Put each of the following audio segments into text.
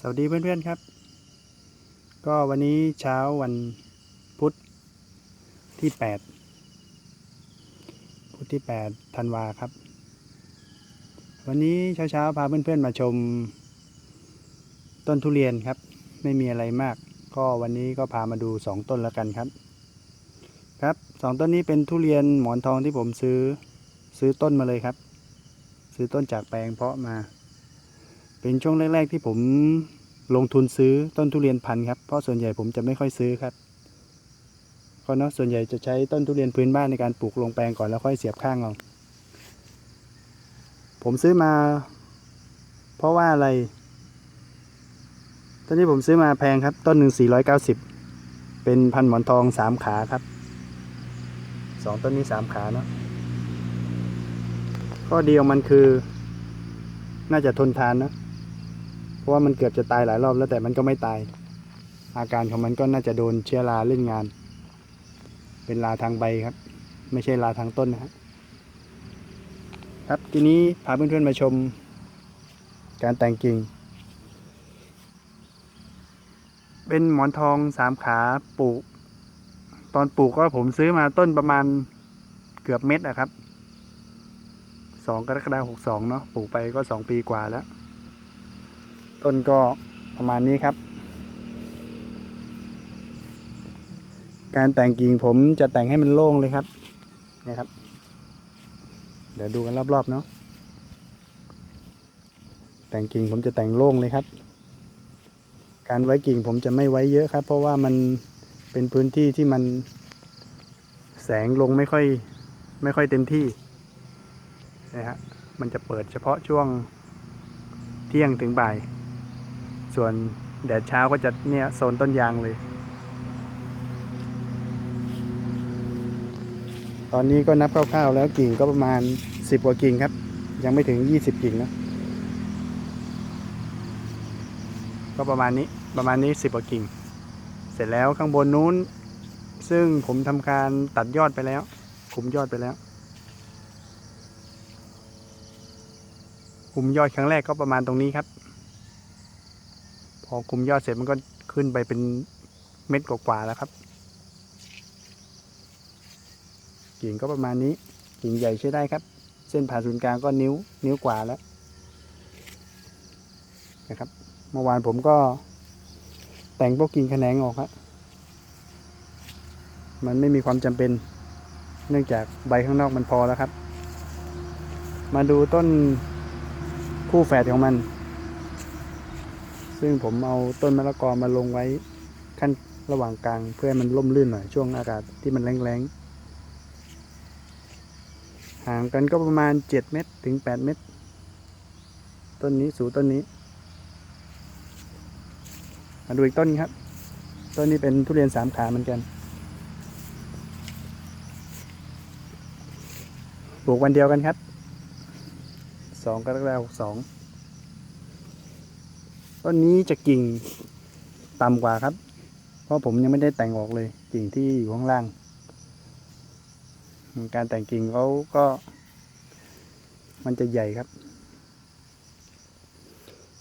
สวัสดีเพื่อนๆครับ ก็วันนี้เช้าวันพุธที่ 8 พุธที่8ธันวาครับ วันนี้เช้าๆพาเพื่อนๆมาชม ต้นทุเรียนครับ ไม่มีอะไรมาก ก็วันนี้ก็พามาดู 2 ต้นแล้วกันครับ ครับสองต้นนี้เป็นทุเรียนหมอนทองที่ผมซื้อซื้อต้นมาเลยครับ ซื้อต้นจากแปลงเพาะมา เป็นช่วงแรก ๆ ที่ผมลงทุนซื้อต้นทุเรียนพันธุ์ครับ เพราะส่วนใหญ่ผมจะไม่ค่อยซื้อครับก็เนาะส่วนใหญ่จะใช้ต้นทุเรียนพื้นบ้านในการปลูกลงแปลงก่อนแล้วค่อยเสียบข้างเอาผมซื้อมา เพราะว่าอะไรต้นนี้ผมซื้อมาแพงครับ ต้นหนึ่งสี่ร้อยเก้าสิบเป็นพันธุ์หมอนทองสามขาครับสองต้นนี้สามขาเนาะข้อดีของมันคือ น่าจะทนทานนะ ราะว่ามันเกือบจะตายหลายรอบแล้วแต่มันก็ไม่ตาย อาการของมันก็น่าจะโดนเชื้อราเล่นงาน เป็นราทางใบครับ ไม่ใช่ราทางต้นนะครับครับทีนี้พาเพื่อนๆมาชมการแต่งกิ่ง เป็นหมอนทองสามขาปลูก ตอนปลูกก็ผมซื้อมาต้นประมาณเกือบเม็ดอะครับสองกรกฎาคมหกสองเนาะปลูกไปก็สองปีกว่าแล้ว ต้นก็ประมาณนี้ครับ การแต่งกิ่งผมจะแต่งให้มันโล่งเลยครับนะครับ เดี๋ยวดูกันรอบๆเนาะแต่งกิ่งผมจะแต่งโล่งเลยครับ การไว้กิ่งผมจะไม่ไว้เยอะครับ เพราะว่ามันเป็นพื้นที่ที่มันแสงลงไม่ค่อยไม่ค่อยเต็มที่นะฮะมันจะเปิดเฉพาะช่วงเที่ยงถึงบ่าย ส่วนแดดเช้าก็จะเนี่ยโซนต้นยางเลย ตอนนี้ก็นับคร่าวๆแล้วกิ่งก็ประมาณ 10 กว่ากิ่งครับ ยังไม่ถึง 20 กิ่งนะ ก็ประมาณนี้ประมาณนี้ 10 กว่ากิ่ง เสร็จแล้วข้างบนนู้น ซึ่งผมทำการตัดยอดไปแล้วคุมยอดไปแล้วคุมยอดครั้งแรกก็ประมาณตรงนี้ครับ พอคุมยอดเสร็จมันก็ขึ้นไปเป็นเม็ดกว่าๆแล้วครับ กิ่งก็ประมาณนี้ กิ่งใหญ่ใช้ได้ครับ เส้นผ่าศูนย์กลางก็นิ้วนิ้วกว่าแล้วนะครับเมื่อวานผมก็แต่งพวกกิ่งแขนงออกครับมันไม่มีความจำเป็น เนื่องจากใบข้างนอกมันพอแล้วครับ มาดูต้นคู่แฝดของมัน ซึ่งผมเอาต้นมะละกอมาลงไว้ขั้นระหว่างกลาง เพื่อให้มันร่มรื่นหน่อยช่วงอากาศที่มันแรงๆ ห่างกันก็ประมาณ 7 เมตรถึง 8 เมตร ต้นนี้สูต้นนี้ มาดูอีกต้นครับ ต้นนี้เป็นทุเรียนสามขาเหมือนกัน ปลูกวันเดียวกันครับสองกรกฎาคมสอง ต้นนี้จะกิ่งต่ำกว่าครับ เพราะผมยังไม่ได้แต่งออกเลย กิ่งที่อยู่ข้างล่าง การแต่งกิ่งเขาก็ มันจะใหญ่ครับ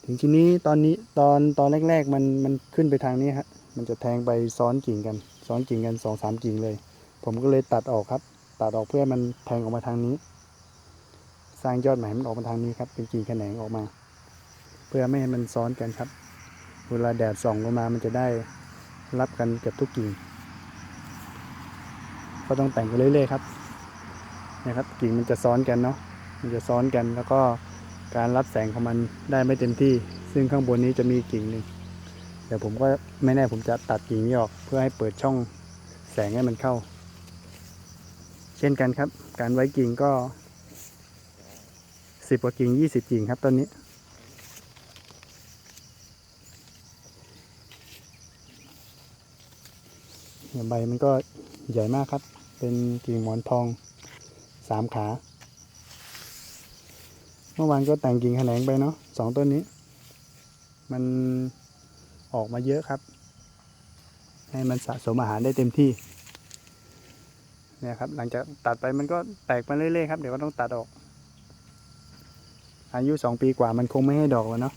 ถึงทีนี้ตอนนี้ตอนตอนแรกๆมันมันขึ้นไปทางนี้ฮะมันจะแทงไปซ้อนกิ่งกัน ซ้อนกิ่งกันสองสามกิ่งเลย ผมก็เลยตัดออกครับ ตัดออกเพื่อมันแทงออกมาทางนี้ สร้างยอดใหม่มันออกมาทางนี้ครับ เป็นกิ่งแขนงออกมา เพื่อไม่ให้มันซ้อนกันครับ เวลาแดดส่องลงมามันจะได้รับกันเกือบทุกกิ่ง ก็ต้องแต่งไปเรื่อยๆครับนะครับ กิ่งมันจะซ้อนกันเนาะ มันจะซ้อนกันแล้วก็การรับแสงของมันได้ไม่เต็มที่ ซึ่งข้างบนนี้จะมีกิ่งหนึ่งเดี๋ยวผมก็ไม่แน่ผมจะตัดกิ่งนี้ออกเพื่อให้เปิดช่องแสงให้มันเข้า เช่นกันครับ การไว้กิ่งก็สิบกว่ากิ่งยี่สิบกิ่งครับต้นนี้ เนี่ยใบมันก็ใหญ่มากครับ เป็นกิ่งหมอนทองสามขา เมื่อวานก็แต่งกิ่งแขนงไปเนาะสองต้นนี้ มันออกมาเยอะครับ ให้มันสะสมอาหารได้เต็มที่ เนี่ยครับ หลังจากตัดไปมันก็แตกมาเรื่อยๆครับ เดี๋ยวก็ต้องตัดออก อายุสองปีกว่ามันคงไม่ให้ดอกแล้วเนาะ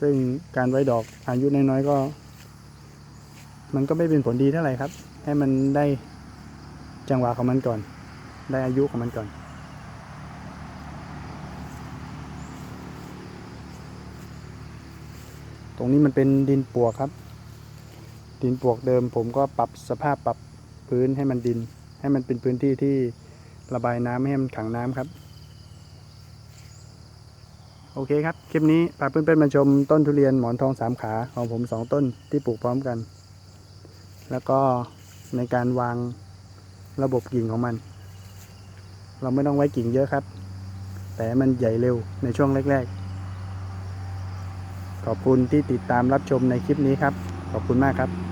ซึ่งการไว้ดอกอายุน้อยๆก็ มันก็ไม่เป็นผลดีเท่าไหร่ครับ ให้มันได้จังหวะของมันก่อน ได้อายุของมันก่อน ตรงนี้มันเป็นดินปวกครับ ดินปวกเดิมผมก็ปรับสภาพปรับพื้นให้มันดิน ให้มันเป็นพื้นที่ที่ระบายน้ำไม่ให้มันขังน้ำครับ โอเคครับ คลิปนี้พาเพื่อนๆมาชมต้นทุเรียนหมอนทองสามขาของผมสองต้นที่ปลูกพร้อมกัน แล้วก็ในการวางระบบกิ่งของมัน เราไม่ต้องไว้กิ่งเยอะครับ แต่มันใหญ่เร็วในช่วงแรก ๆ ขอบคุณที่ติดตามรับชมในคลิปนี้ครับ ขอบคุณมากครับ